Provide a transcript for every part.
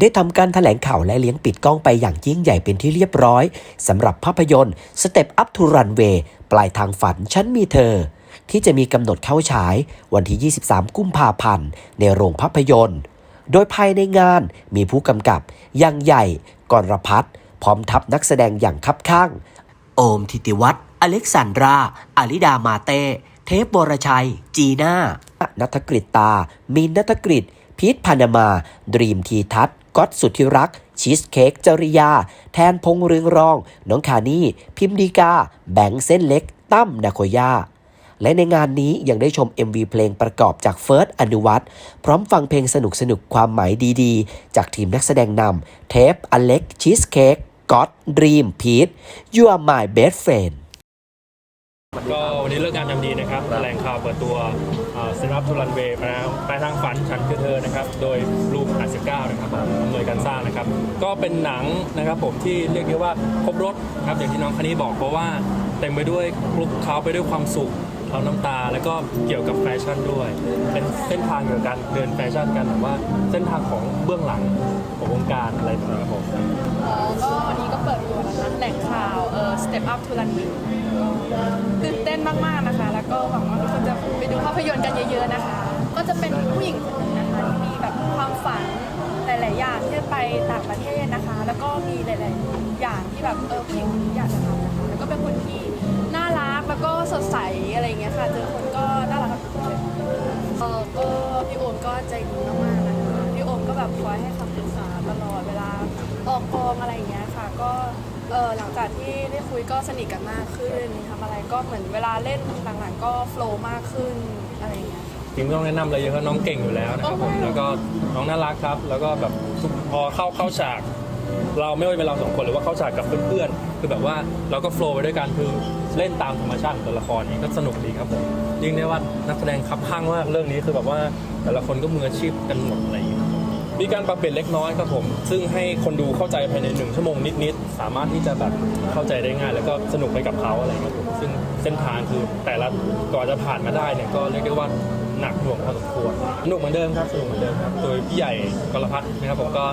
ได้ทำการแถลงข่าวและเลี้ยงปิดกล้องไปอย่างยิ่งใหญ่เป็นที่เรียบร้อยสำหรับภาพยนตร์ Step Up to Runway ปลายทางฝันฉันมีเธอ ที่จะมีกำหนดเข้าฉายวันที่ 23 กุมภาพันธ์ ในโรงภาพยนตร์ โดยภายในงานมีผู้กำกับยังใหญ่กรพัฒน์พร้อมทัพนักแสดงอย่างคับข้าง โอมทิติวัฒน์อเล็กซานดราอาริดามาเต้ เทพบรชัย จีน่านัทกฤตตามินนัทกฤต พีทพานามา ดรีมทีทัศน์ก๊อตสุทธิรักษ์ชีสเค้กจริยา แทนพงษ์เรืองรอง น้องคานี่ พิมดีกา แบงค์เส้นเล็ก ตั้มนาโคย่าและในงานนี้ยังได้ชม MV เพลงประกอบจากเฟิร์สอนุวัตรพร้อมฟังเพลงสนุกสนุกความหมายดีๆ จากทีมนักแสดงนำเทปอเล็กชีสเค้กก๊อตดรีมพีท You are my best friend ก็วันนี้เลิกงานทำดีนะครับแถลงข่าวเปิดตัวเซนรับทูรันเวย์ไปทางฝันฉันคือเธอนะครับ โดยรูปอัดสิบเก้านะครับอำนวยการสร้างนะครับ ก็เป็นหนังนะครับผมที่เรียกได้ว่าครบรถครับอย่างที่น้องคณีบอกเพราะว่าเต็มไปด้วยคลุกเคล้าไปด้วยความสุข เราน้ำตาแล้วก็เกี่ยวกับแฟชั่นด้วย เป็นเส้นทางเกี่ยวกับการเดินแฟชั่นกันแต่ว่าเส้นทางของเบื้องหลังของวงการอะไรแบบนี้ครับผมเออก็วันนี้ก็เปิดตัวนะคะแหล่งข่าวเออ Step Up to Runway ตื่นเต้นมากๆนะคะ แล้วก็หวังว่าทุกคนจะไปดูภาพยนตร์กันเยอะๆนะคะ ก็จะเป็นผู้หญิงคนหนึงนะคะที่มีแบบความฝันหลายๆอย่างที่จะไปต่างประเทศนะคะ แล้วก็มีหลายๆอย่างที่แบบเออผู้หญิงคนนี้อยากจะทำนะคะแล้วก็เป็นคนที่น่ารัก แล้วก็สดใสอะไรอย่างเงี้ยค่ะ เจอคนก็น่ารักกับทุกคนเลยเออก็พี่โอมก็ใจดีมากๆนะคะพี่โอมก็แบบคอยให้คำปรึกษาตลอดเวลาออกกองอะไรอย่างเงี้ยค่ะ ก็เออหลังจากที่ได้คุยก็สนิทกันมากขึ้นทำอะไรก็เหมือนเวลาเล่นหลังๆก็โฟล์มากขึ้นอะไรอย่างเงี้ยค่ะจริงๆไม่ต้องแนะนำอะไรเยอะเพราะน้องเก่งอยู่แล้วนะครับผมแล้วก็น้องน่ารักครับ แล้วก็แบบทุกพอเข้าเข้าฉาก เราไม่ว่าจะเป็นเราสองคนหรือว่าเข้าฉากกับเพื่อนๆคือแบบว่าเราก็โฟล์ไปด้วยกันคือเล่นตามธรรมชาติของตัวละครนี้ก็สนุกดีครับผมยิ่งได้ว่านักแสดงคับข้างมากเรื่องนี้คือแบบว่าแต่ละคนก็มืออาชีพกันหมดอะไรอย่างเงี้ยมีการปรับเปลี่ยนเล็กน้อยครับผม ซึ่งให้คนดูเข้าใจภายในหนึ่งชั่วโมงนิดๆ สามารถที่จะแบบเข้าใจได้ง่าย แล้วก็สนุกไปกับเขาอะไรครับผมซึ่งเส้นทางคือแต่ละก่อนจะผ่านมาได้เนี่ยก็เรียกได้ว่าหนักหน่วงพอสมควรสนุกเหมือนเดิมครับสนุกเหมือนเดิมครับ โดยพี่ใหญ่กรพัฒน์นะครับผมก็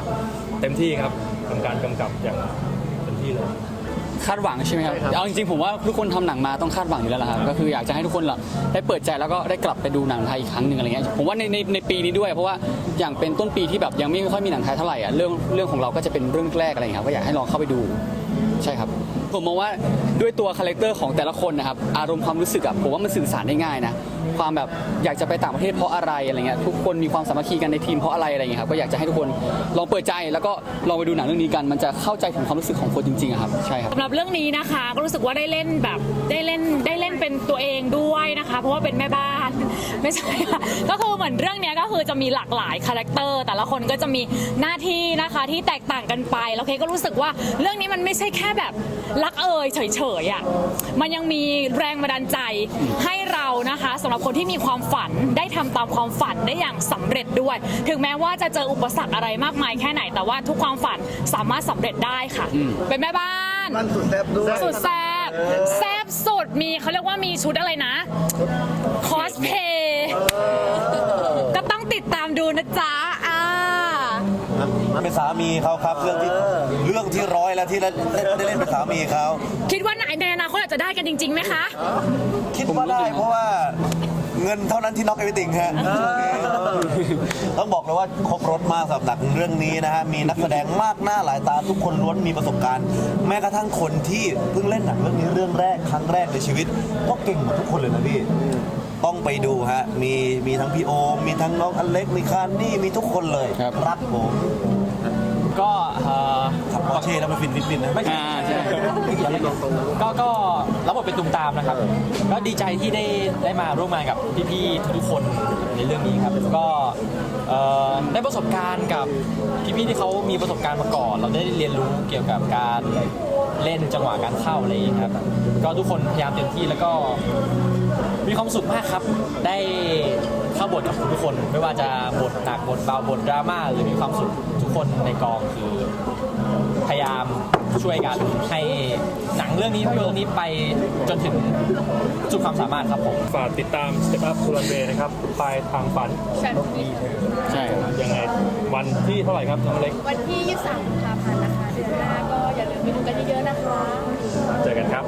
เต็มที่ครับ ทำการกำกับอย่างเต็มที่เลย คาดหวังใช่ไหมครับ เอาจริงๆผมว่าทุกคนทำหนังมาต้องคาดหวังอยู่แล้วล่ะครับ ก็คืออยากจะให้ทุกคนล่ะได้เปิดใจแล้วก็ได้กลับไปดูหนังไทยอีกครั้งหนึ่งอะไรเงี้ย ผมว่าในในในปีนี้ด้วย เพราะว่าอย่างเป็นต้นปีที่แบบยังไม่ค่อยมีหนังไทยเท่าไหร่อะ เรื่องเรื่องของเราก็จะเป็นเรื่องแรกอะไรเงี้ยครับ ก็อยากให้ลองเข้าไปดู ใช่ครับ ผมมองว่าด้วยตัวคาแรคเตอร์ของแต่ละคนนะครับ อารมณ์ความรู้สึกอะผมว่ามันสื่อสารได้ง่ายนะความแบบอยากจะไปต่างประเทศเพราะอะไรอะไรเงี้ยทุกคนมีความสามัคคีกันในทีมเพราะอะไรอะไรเงี้ยครับก็อยากจะให้ทุกคนลองเปิดใจแล้วก็ลองไปดูหนังเรื่องนี้กัน มันจะเข้าใจถึงความรู้สึกของคนจริงๆอะครับใช่ครับ สำหรับเรื่องนี้นะคะ ก็รู้สึกว่าได้เล่นแบบได้เล่นได้เล่นเป็นตัวเองด้วยนะคะ เพราะว่าเป็นแม่บ้าน ไม่ใช่ค่ะก็คือเหมือนเรื่องเนี้ยก็คือจะมีหลากหลายคาแรคเตอร์แต่ละคนก็จะมีหน้าที่นะคะที่แตกต่างกันไปแล้วเคก็รู้สึกว่าเรื่องนี้มันไม่ใช่แค่แบบรักเอ่ยเฉยๆอะมันยังมีแรงบันดาลใจให้เรานะคะสำหรับคนที่มีความฝันได้ทำตามความฝันได้อย่างสำเร็จด้วย ถึงแม้ว่าจะเจออุปสรรคอะไรมากมายแค่ไหน แต่ว่าทุกความฝันสามารถสำเร็จได้ค่ะ เป็นแม่บ้านมันสุดแซ่บด้วยสุดแซบแซบสุดมีเขาเรียกว่ามีชุดอะไรนะคอสเพย์ก็ต้องติดตามดูนะจ๊ะอ่ามัน เป็นสามีเขาครับ เรื่องที่เรื่องที่ร้อยแล้วที่ได้ได้เล่นเป็นสามีเขาคิดว่าไหนในอนาคตอาจจะได้กันจริงๆไหมคะ คิดว่าได้เพราะว่าเงินเท่านั้นที่น็อกเอวิติงฮะต้องบอกเลยว่าครบรถมากสำหรับหนังเรื่องนี้นะฮะ มีนักแสดงมากหน้าหลายตาทุกคนล้วนมีประสบการณ์ แม้กระทั่งคนที่เพิ่งเล่นหนังเรื่องนี้เรื่องแรกครั้งแรกในชีวิต ก็เก่งหมดทุกคนเลยนะพี่ ต้องไปดูฮะ มีมีทั้งพี่โอม มีทั้งน้องอเล็ก มีคานนี่มีทุกคนเลยครับ รักผมก็เอ่อขับปอร์เช่แล้วมาฟินฟินฟินนะอ่าใช่ ก็ก็รับบทเป็นตุมตามนะครับ ก็ดีใจที่ได้ได้มาร่วมงานกับพี่ๆทุกๆคนในเรื่องนี้ครับก็เอ่อได้ประสบการณ์กับพี่ๆที่เขามีประสบการณ์มาก่อน เราได้เรียนรู้เกี่ยวกับการเล่นจังหวะการเข้าอะไรอย่างนี้ครับ ก็ทุกคนพยายามเต็มที่แล้วก็ มีความสุขมากครับ ได้เข้าบทกับทุกคน ไม่ว่าจะบทหนักบทเบาบทดราม่าหรือมีความสุขทุกคนในกองคือ พยายามช่วยกันให้หนังเรื่องนี้เรื่องนี้ไปจนถึงจุดความสามารถครับผม ฝากติดตาม Step Up to Runway นะครับปลายทางฝันฉันมีใช่ ยังไงวันที่เท่าไหร่ครับน้องเล็กวันที่ 23กุมภาพันธ์นะคะ เดือนหน้าก็อย่าลืมไปดูกันเยอะๆนะคะ เจอกันครับ